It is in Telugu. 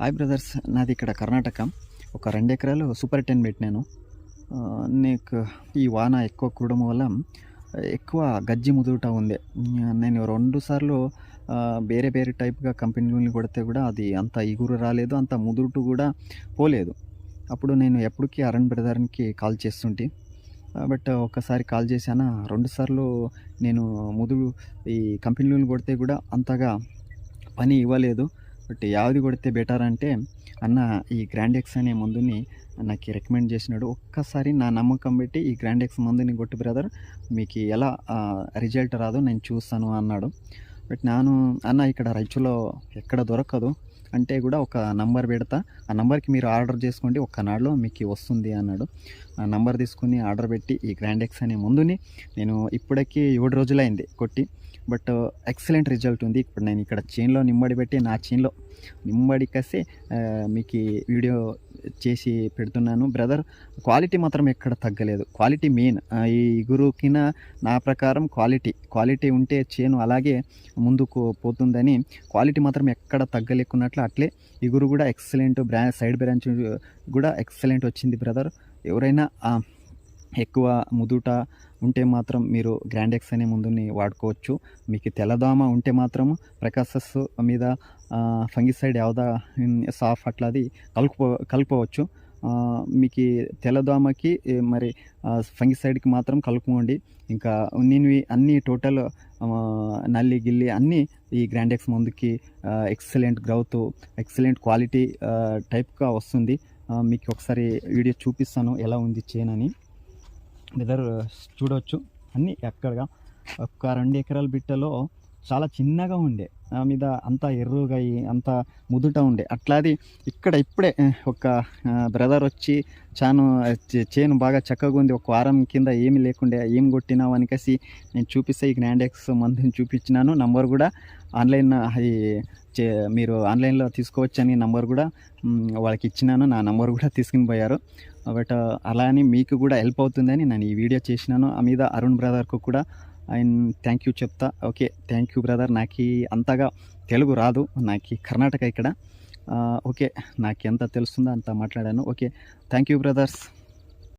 హాయ్ బ్రదర్స్ నాది ఇక్కడ కర్ణాటక. ఒక రెండు ఎకరాలు సూపర్ టెన్ పెట్టినాను నీకు ఈ వాన ఎక్కువ కూడడం వల్ల ఎక్కువ గజ్జి ముదుట ఉంది. నేను రెండు సార్లు వేరే వేరే టైప్గా కంపెనీలు కొడితే కూడా అది అంత ఇగురు రాలేదు అంత ముదురుటు కూడా పోలేదు. అప్పుడు నేను ఎప్పటికీ అరణ్ బ్రదర్కి కాల్ చేస్తుంటే. బట్ ఒకసారి కాల్ చేశాను రెండు సార్లు నేను ముదురు ఈ కంపెనీలు కొడితే కూడా అంతగా పని ఇవ్వలేదు. బట్ యావది కొడితే బెటర్ అంటే అన్న ఈ గ్రాండ్ ఎక్స్ అనే మందుని నాకు రికమెండ్ చేసినాడు. ఒక్కసారి నా నమ్మకం పెట్టి ఈ గ్రాండ్ ఎక్స్ మందుని కొట్టి బ్రదర్ మీకు ఎలా రిజల్ట్ రాదో నేను చూస్తాను అన్నాడు. బట్ నేను అన్న ఇక్కడ రైతులో ఎక్కడ దొరకదు. అంటే కూడా ఒక నంబర్ పెడతా. ఆ నంబర్కి మీరు ఆర్డర్ చేసుకోండి. ఒక్క నాడులో మీకు వస్తుంది అన్నాడు. ఆ నంబర్ తీసుకుని ఆర్డర్ పెట్టి ఈ గ్రాండ్ ఎక్స్ అనే ముందుని నేను ఇప్పటికీ ఏడు రోజులైంది కొట్టి. బట్ ఎక్సలెంట్ రిజల్ట్ ఉంది. ఇప్పుడు నేను ఇక్కడ చైన్లో నిమ్మడి పెట్టి నా చైన్లో నిమ్మడి కసి మీకు వీడియో చేసి పెడుతున్నాను. బ్రదర్ క్వాలిటీ మాత్రం ఎక్కడ తగ్గలేదు. Quality main. ఈ గురుకిన నా ప్రకారం క్వాలిటీ. క్వాలిటీ ఉంటే చేను అలాగే ముందుకు పోతుందని క్వాలిటీ మాత్రం ఎక్కడ తగ్గలేకున్నట్లు అట్లే ఇగురు కూడా ఎక్సలెంట్ బ్రా సైడ్ బ్రాంచ్ కూడా ఎక్సలెంట్ వచ్చింది బ్రదర్. ఎవరైనా ఎక్కువ ముదుట ఉంటే మాత్రం మీరు గ్రాండెక్స్ అనే ముందుని వాడుకోవచ్చు. మీకు తెల్లదోమ ఉంటే మాత్రం ప్రకాశస్ మీద ఫంగిసైడ్ యావదా సాఫ్ అట్లాది కలుపుకో కలుపుకోవచ్చు. మీకు తెల్లదోమకి మరి ఫంగిసైడ్కి మాత్రం కలుపుకోండి. ఇంకా నేను అన్ని టోటల్ నల్లి గిల్లి అన్నీ ఈ గ్రాండెక్స్ ముందుకి మందుకి ఎక్సలెంట్ గ్రౌత్ ఎక్సలెంట్ క్వాలిటీ టైప్గా వస్తుంది. మీకు ఒకసారి వీడియో చూపిస్తాను ఎలా ఉంది చేయనని వెదర్ చూడవచ్చు అన్నీ ఎక్కడగా ఒక్క రెండు ఎకరాల బిట్టలో చాలా చిన్నగా ఉండే. దాని మీద అంతా ఎర్రుగా అంత ముదుట ఉండే. అట్లాది ఇక్కడ ఇప్పుడే ఒక బ్రదర్ వచ్చి చాను చే- చేను బాగా చక్కగా ఉంది. ఒక వారం కింద ఏమి లేకుండే ఏం కొట్టినావు అనికేసి నేను చూపిస్తే ఈ గ్రాండెక్స్ మందుని చూపించినాను. నంబర్ కూడా ఆన్లైన్ అది చే మీరు ఆన్లైన్లో తీసుకోవచ్చని నంబర్ కూడా వాళ్ళకి ఇచ్చినాను. నా నంబర్ కూడా తీసుకుని పోయారు. బట్ అలా అని మీకు కూడా హెల్ప్ అవుతుందని నేను ఈ వీడియో చేసినాను. ఆ మీద అరుణ్ బ్రదర్కు కూడా ఆయన థ్యాంక్ యూ చెప్తా. Okay thank you brother. నాకు అంతగా తెలుగు రాదు. నాకు కర్ణాటక ఇక్కడ. ఓకే నాకు ఎంత తెలుస్తుందో అంత మాట్లాడాను. Okay thank you brothers.